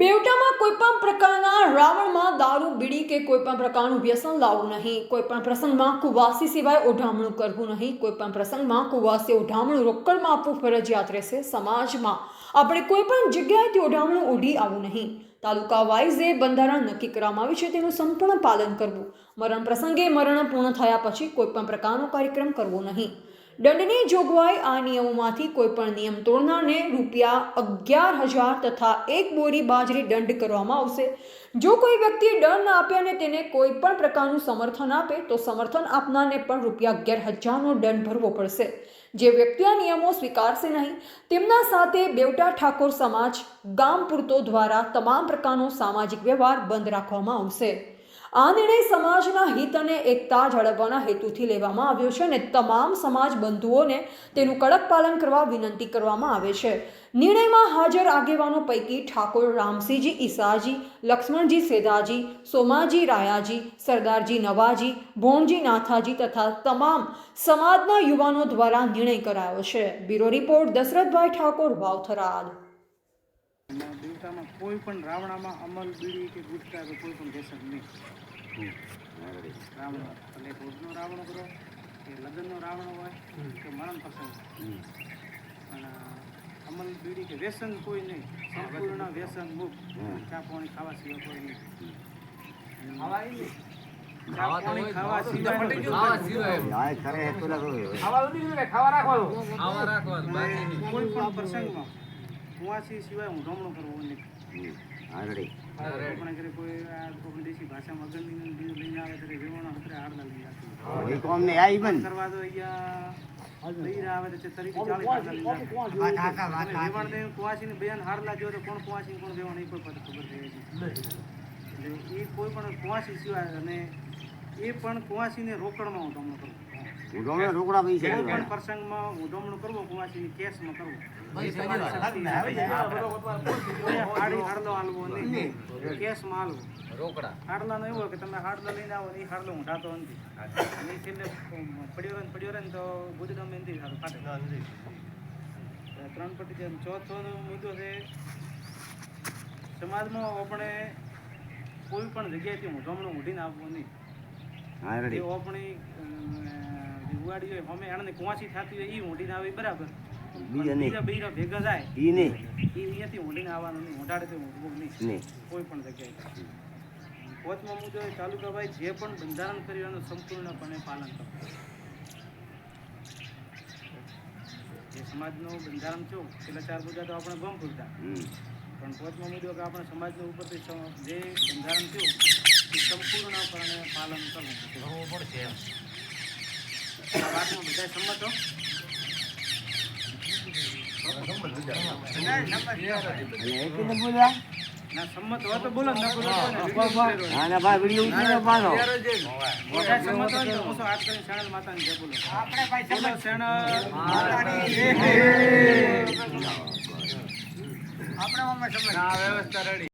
બેવટામાં કોઈ પણ પ્રકારના રાવણમાં દારૂ, બીડી કે કોઈ પણ પ્રકારનું વ્યસન લાવવું નહીં. કોઈ પણ પ્રસંગમાં કુવાસી સિવાય ઓઢામણું કરવું નહીં. કોઈ પણ પ્રસંગમાં કુવાસી ઓઢામણું રોકડમાં આપવું ફરજિયાત રહેશે સમાજમાં. આપણે કોઈ પણ જગ્યાએથી ઓઢામણું ઓઢી આવવું નહીં. તાલુકા વાઇઝે બંધારણ નક્કી કરવામાં આવ્યું છે, તેનું સંપૂર્ણ પાલન કરવું. મરણ પ્રસંગે મરણ પૂર્ણ થયા પછી કોઈ પણ પ્રકારનો કાર્યક્રમ કરવો નહીં. દંડની જોગવાઈ આ નિયમોમાંથી કોઈ પણ નિયમ તોડનારને રૂપિયા અગિયાર હજાર તથા એક બોરી બાજરી દંડ કરવામાં આવશે. જો કોઈ વ્યક્તિ દંડ ના આપે અને તેને કોઈ પણ પ્રકારનું સમર્થન આપે, તો સમર્થન આપનારને પણ રૂપિયા અગિયાર હજારનો દંડ ભરવો પડશે. જે વ્યક્તિ આ નિયમો સ્વીકારશે નહીં, તેમના સાથે બેવટા ઠાકોર સમાજ ગામ પૂરતો દ્વારા તમામ પ્રકારનો સામાજિક વ્યવહાર બંધ રાખવામાં આવશે. આ નિર્ણય સમાજના હિત અને એકતા જાળવવાના હેતુથી લેવામાં આવ્યો છે અને તમામ સમાજ બંધુઓને તેનું કડક પાલન કરવા વિનંતી કરવામાં આવે છે. નિર્ણયમાં હાજર આગેવાનો પૈકી ઠાકોર રામસિંહજી ઈસાજી, લક્ષ્મણજી સેદાજી સોમાજી રાયાજી, સરદારજી નવાજી, ભોણજી નાથાજી તથા તમામ સમાજના યુવાનો દ્વારા નિર્ણય કરાયો છે. Bureau report Dashrathbhai Thakor, Vavtharad. અને દેવતામાં કોઈ પણ રાવણામાં અમલ બીડી કે ગુટકા કે કોઈ પણ વ્યસન નહીં. રાવણ એટલે ભોજનો રાવણ કરો કે લગ્નનો રાવણ હોય કે મરણ પ્રસંગ. પણ અમલ બીડી કે વ્યસન કોઈ નહીં. સંપૂર્ણ વ્યસન મુક્ત. ચા પાણી ખાવા સિવાય કોઈ નહીં. ચા પાણી ખાવા રાખવાનું. કોઈ પણ પ્રસંગમાં. કુવાસી સિવાય ઊંધમણું કરવું નહીં. આપણે ઘરે કોઈ આ કોઈ દેશી ભાષામાં અગરની બીજું લઈને આવે ત્યારે રેવાના હતરે હાડલા લઈ આવતું કરવા દો અહીંયા લઈને આવે તો તે તરીકે ચાલીસ હાડલા લઈને આવે. ને કુવાસીને બેન જો તો કોણ કુવાસી કોણ રેવાણ એ કોઈ પાસે ખબર રહે છે એટલે એ કોઈ પણ કુવાસી સિવાય અને એ પણ કુવાસીને રોકડમાં ઉધમણું કરવું રોકડા કોઈ પણ પ્રસંગમાં ઉધમણું કરવું કુવાસીની કેસમાં કરવું. હાડી હાડલો હાલવો નહીં. કેસમાં હાલવું. રોકડા. એવો કે તમે હાડલા લઈને આવો એ હાડલો ઊંઢાતો નથી. અને પડ્યો પડ્યો રહે ને તો ગુજરામાં એનથી સારું ફાટે. ત્રણ પટી છે ચોથો મુદ્દો છે સમાજમાં આપણે કોઈ પણ જગ્યાએથી ઊંધમણું ઊંઢીને આપવું નહીં. એ આપણી ઉવાડી હોય અમે એને કુવાસી થતી હોય એ ઊંડીને આવે બરાબર. બીજા નહીં. બીજા ભેગા જાય ઈ નહીં એ અહીંયાથી ઊંડીને આવવાનું નહીં ઊંઢાડે તો ઊંઘવું નહીં. કોઈ પણ જગ્યાએ. કોચમાં મુદ્દો તાલુકાભાઈ જે પણ બંધારણ કર્યું એનું સંપૂર્ણપણે પાલન કરવું. જે સમાજનું બંધારણ થયું પેલા ચાર પૂજા તો આપણે ગમ પૂરતા પણ કોચમાં મુદ્દો કે આપણે સમાજના ઉપરથી જે બંધારણ થયું એ સંપૂર્ણપણે પાલન કરવું. આ વાતમાં બધા સંમત સંમત હોય તો બોલો જય. વ્યવસ્થા રેડી